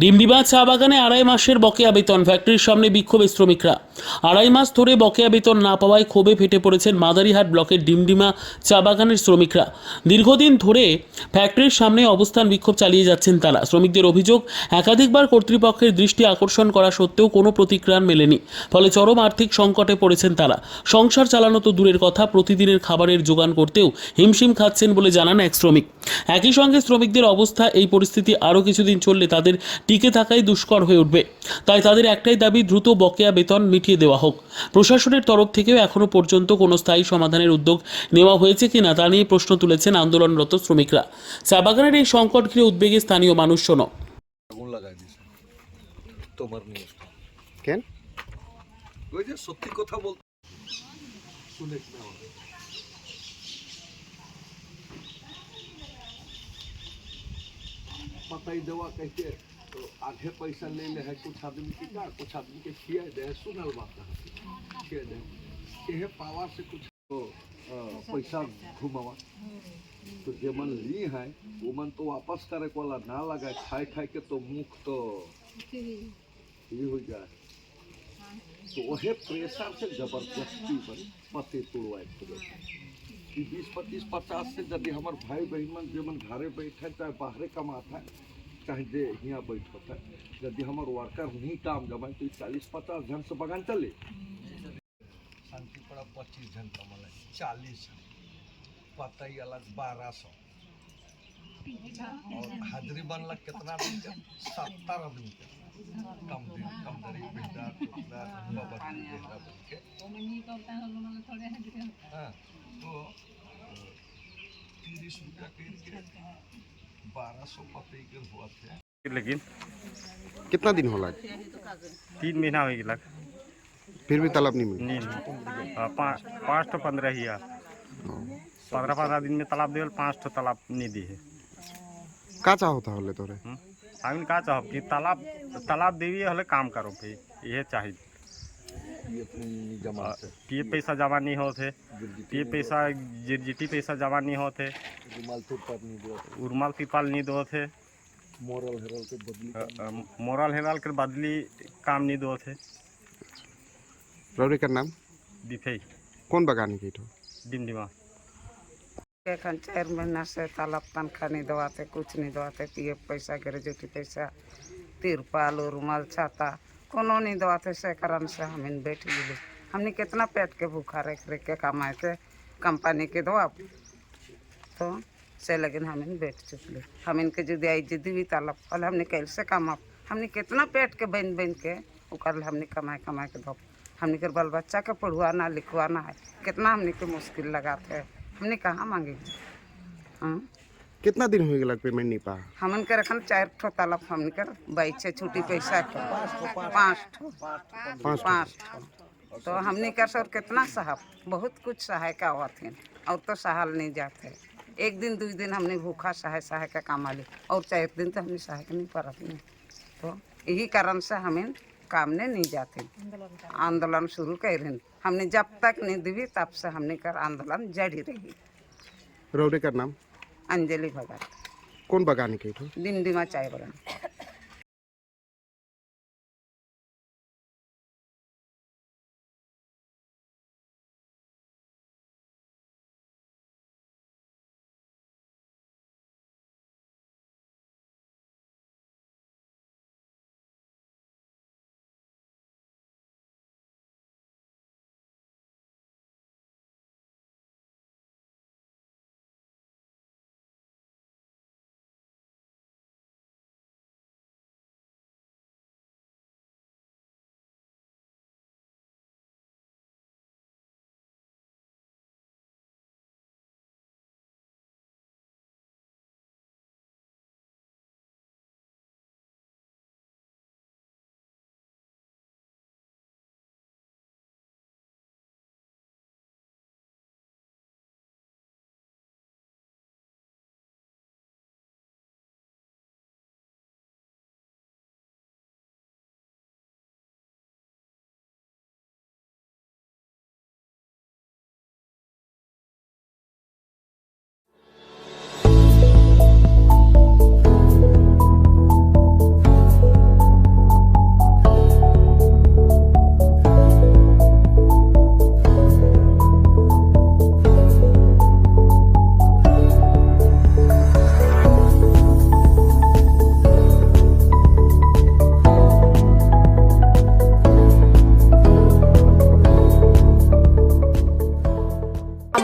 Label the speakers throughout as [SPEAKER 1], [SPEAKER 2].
[SPEAKER 1] ডিমডিমা চা বাগানে আড়াই মাসের বকেয়া বেতন, ফ্যাক্টরির সামনে বিক্ষোভে শ্রমিকরা। আড়াই মাস ধরে বকেয়া বেতন না পাওয়ায় ক্ষোভে ফেটে পড়েছেন মাদারিহাট ব্লকের ডিমডিমা চা বাগানের শ্রমিকরা। দীর্ঘদিন ধরে ফ্যাক্টরির সামনে অবস্থান বিক্ষোভ চালিয়ে যাচ্ছেন তারা। শ্রমিকদের অভিযোগ, একাধিকবার কর্তৃপক্ষের দৃষ্টি আকর্ষণ করা সত্ত্বেও কোনো প্রতিক্রিয়া মেলেনি, ফলে চরম আর্থিক সংকটে পড়েছেন তারা। সংসার চালানো তো দূরের কথা, প্রতিদিনের খাবারের যোগান করতেও হিমশিম খাচ্ছেন বলে জানান এক শ্রমিক। একই সঙ্গে শ্রমিকদের অবস্থা, এই পরিস্থিতি আরও কিছুদিন চললে তাদের টিকে থাকাই দুষ্কর হয়ে উঠবে। তাই তাদের একটাই দাবি দ্রুত বকেয়া বেতন মিটিয়ে দেওয়া হোক। প্রশাসনের তরফ থেকেও এখনও পর্যন্ত কোনো স্থায়ী সমাধানের উদ্যোগ নেওয়া হয়েছে কিনা তা নিয়ে প্রশ্ন তুলেছেন আন্দোলনরত শ্রমিকরা। চা বাগানের এই সংকট ঘিরে উদ্বেগে স্থানীয় মানুষজনও।
[SPEAKER 2] পাতাই দেওয়া কাইতে आधे पैसा ले ले है, कुछ आदमी की का कुछ आदमी के खिया दे, सुनल बात है। खिया दे। ये पावर से कुछ तो पैसा घुमावा। तो जे मन ली है, वो मन तो वापस करे को वाला ना लगा खाए खाए के तो मुख तो ये हो जाए। तो वही प्रेशर से ज़बरदस्ती पर पति तोड़वाए कि बीस पच्चीस पचास से यदि हमारे भाई बहन मन, जो मन घरे बैठे, चाहे बाहरे कमाता है चाहे जे यहाँ बैठता है। यदि हमारे वर्कर नहीं काम जमाए तो चालीस पचास जन से बगान चले। शांतिपड़ा पच्चीस जन कमाला चालीस जन। पता अलग बारह सौ। और हाजिरी बनला कितना आदमी के सत्तर आदमी के। कम दिन कम दरी बेटा बाबा बन के। हाँ, तो तीस रुपया करके
[SPEAKER 3] लेकिन
[SPEAKER 4] कितना दिन होला
[SPEAKER 3] तीन महीना हो गया
[SPEAKER 4] फिर भी तालाब नहीं मिली?
[SPEAKER 3] हाँ, पाँच तो पंद्रह ही पंद्रह पंद्रह दिन में तालाब देवल पाँच तो तालाब नहीं दी है
[SPEAKER 4] का चाहो था हले तोरे हाँ,
[SPEAKER 3] हम का चाहो कि तालाब तालाब देवी हले काम करो फिर। यह चाहिए। टी पैसा जमा नहीं होते। टी पैसा जिरजिटी पैसा जमा नहीं होते। उर्माल पीपाल नहीं दो थे।
[SPEAKER 2] मोरल हेराल के बदली
[SPEAKER 3] मोरल हेराल के बदली काम नहीं दो थे
[SPEAKER 4] रौरी का नाम?
[SPEAKER 3] दिफे
[SPEAKER 4] कौन बगान की तो
[SPEAKER 3] डिमडिमा।
[SPEAKER 5] एखन चार महीना से तालाब तनखा नहीं दवाते कुछ नहीं दवाते पी पैसा ग्रेजुटी पैसा तिरपाल रुमाल छाता। कोनो नहीं दवाते से कारण से हम इन बैठ गए हमने कितना पेट के भूखा रख रख के कमाए थे, कंपनी के दवा तो से लेकिन हम इन बैठ चुकले हम इनके जो आई जिद्दी भी तालाब फल हमने कैसे कमा? हमने कितना पेट के बन बन के उकर हमने कमाए कमाए के दो। हमने के बाल बच्चा के पढ़वाना लिखवाना है। कितना हमने के मुश्किल लगाते हैं। हमने कहाँ मांगे? हाँ?
[SPEAKER 4] कितना दिन हो गया पेमेंट नहीं पा
[SPEAKER 5] हमन के रखन चार ठो तालब हमन के बैचे छुट्टी पैसा के। पाँच ठो।
[SPEAKER 4] पाँच
[SPEAKER 5] ठो। तो हमने कर सर कितना साहब? बहुत कुछ सहाय का आवत थे और तो सहाल नहीं जाते। एक दिन दो दिन हमने भूखा सहाय सहाय का काम आली और चार दिन तो हमने सहायक नहीं पड़त नहीं। तो यही कारण से हमें काम ने नहीं जाते। आंदोलन शुरू कर रहे हमने जब तक नहीं दी तब से हमने कर आंदोलन जारी रही।
[SPEAKER 4] रौने का
[SPEAKER 5] नाम। আঞ্জলি ভগত
[SPEAKER 4] কোন বাগান কি দিন
[SPEAKER 5] দিমা চায় বাগান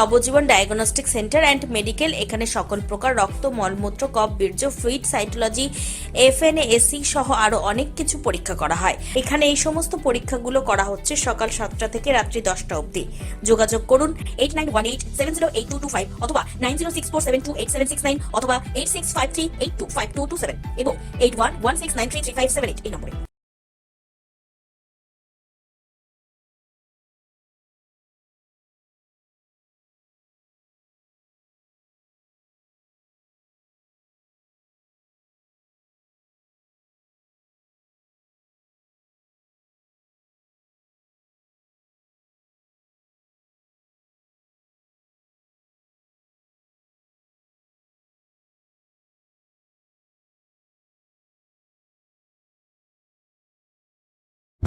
[SPEAKER 6] Nabajiban diagnostic centre and medical এখানে সকল প্রকার রক্ত, মলমূত্র, কফ, বীর্য, ফ্লুইড, সাইটোলজি এফএনএসি সহ আরও অনেক কিছু পরীক্ষা করা হয়। এখানে এই সমস্ত পরীক্ষাগুলো করা হচ্ছে সকাল সাতটা থেকে রাত্রি দশটা অবধি। যোগাযোগ করুন eight nine one eight seven zero eight two two five অথবা nine zero six four seven two eight seven six nine অথবা eight six five three eight two five two two seven এবং eight one one six nine three three five seven eight এই নম্বরে।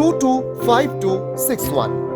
[SPEAKER 7] two two five two six one